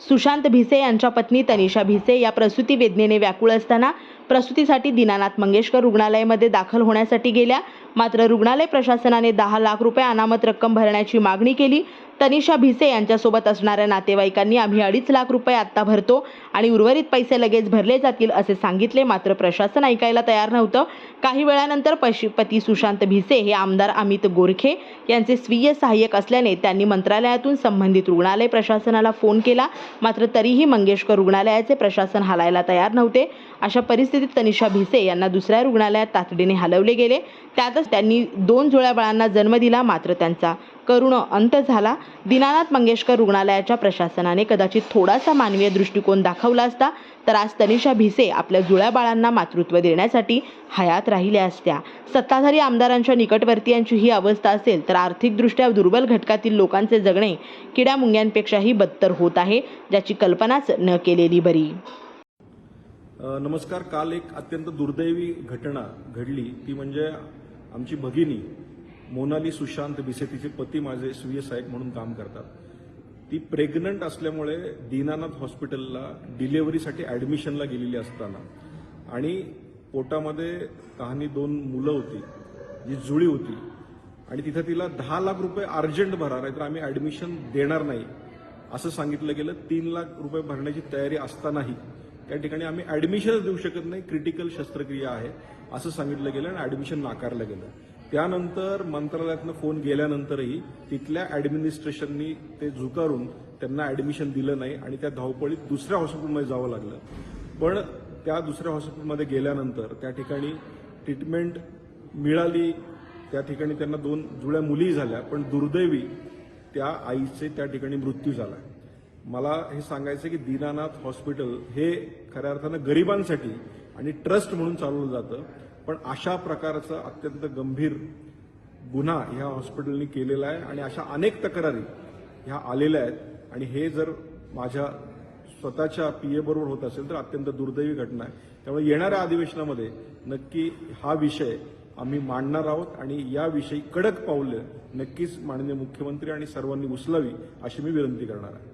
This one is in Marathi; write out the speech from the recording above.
सुशांत भिसे यांच्या पत्नी तनिषा भिसे या प्रसूती वेदनेने व्याकुळ असताना प्रसूतीसाठी दीनानाथ मंगेशकर रुग्णालयामध्ये दाखल होण्यासाठी गेल्या. मात्र रुग्णालय प्रशासनाने दहा लाख रुपये अनामत रक्कम भरण्याची मागणी केली. तनिषा भिसे यांच्यासोबत असणाऱ्या नातेवाईकांनी आम्ही अडीच लाख रुपये आत्ता भरतो आणि उर्वरित पैसे लगेच भरले जातील असे सांगितले. मात्र प्रशासन ऐकायला तयार नव्हतं. काही वेळानंतर पशी पती सुशांत भिसे हे आमदार अमित गोरखे यांचे स्वीय सहाय्यक असल्याने त्यांनी मंत्रालयातून संबंधित रुग्णालय प्रशासनाला फोन केला. मात्र तरीही मंगेशकर रुग्णालयाचे प्रशासन हलायला तयार नव्हते. अशा परिस्थिती परिस्थितीत तनिषा भिसे यांना दुसऱ्या रुग्णालयात तातडीने हलवले गेले. त्यातच त्यांनी दोन जुळ्या बाळांना जन्म दिला मात्र त्यांचा करुण अंत झाला. दीनानाथ मंगेशकर रुग्णालयाच्या प्रशासनाने कदाचित थोडासा मानवीय दृष्टिकोन दाखवला असता तर आज तनिषा भिसे आपल्या जुळ्या बाळांना मातृत्व देण्यासाठी हयात राहिल्या असत्या. सत्ताधारी आमदारांच्या निकटवर्तीयांची ही अवस्था असेल तर आर्थिकदृष्ट्या दुर्बल घटकातील लोकांचे जगणे किड्या मुंग्यांपेक्षाही बदतर होत आहे ज्याची कल्पनाच न केलेली बरी. नमस्कार. काल एक अत्यंत दुर्दैवी घटना घडली. ती म्हणजे आमची भगिनी मोनाली सुशांत बिसे तिचे पती माझे स्वीय साहेब म्हणून काम करतात. ती प्रेग्नंट असल्यामुळे दीनानाथ हॉस्पिटलला डिलेवरीसाठी ॲडमिशनला गेलेली असताना आणि पोटामध्ये कहाणी दोन मुलं होती जी जुळी होती आणि तिथं तिला दहा लाख रुपये अर्जंट भरा नाहीतर आम्ही ॲडमिशन देणार नाही. असं सांगितलं गेलं. तीन लाख रुपये भरण्याची तयारी असतानाही त्या ठिकाणी आम्ही ॲडमिशनच देऊ शकत नाही. क्रिटिकल शस्त्रक्रिया आहे असं सांगितलं गेलं आणि ॲडमिशन नाकारलं गेलं. त्यानंतर मंत्रालयातनं फोन गेल्यानंतरही तिथल्या ॲडमिनिस्ट्रेशननी ते झुकारून त्यांना ॲडमिशन दिलं नाही आणि त्या धावपळीत दुसऱ्या हॉस्पिटलमध्ये जावं लागलं. पण त्या दुसऱ्या हॉस्पिटलमध्ये गेल्यानंतर त्या ठिकाणी ट्रीटमेंट मिळाली. त्या ठिकाणी त्यांना दोन जुळ्या मुली झाल्या पण दुर्दैवी त्या आईचे त्या ठिकाणी मृत्यू झाला. मला हे सांगायचं की दीनानाथ हॉस्पिटल हे खऱ्या अर्थानं गरिबांसाठी आणि ट्रस्ट म्हणून चालवलं जातं. पण अशा प्रकारचा अत्यंत गंभीर गुन्हा ह्या हॉस्पिटलनी केलेला आहे आणि अशा अनेक तक्रारी ह्या आलेल्या आहेत. आणि हे जर माझ्या स्वतःच्या पी बरोबर होत असेल तर अत्यंत दुर्दैवी घटना आहे. त्यामुळे येणाऱ्या अधिवेशनामध्ये नक्की हा विषय आम्ही मांडणार आहोत आणि याविषयी कडक पावलं नक्कीच माननीय मुख्यमंत्री आणि सर्वांनी उचलावी अशी मी विनंती करणार आहे.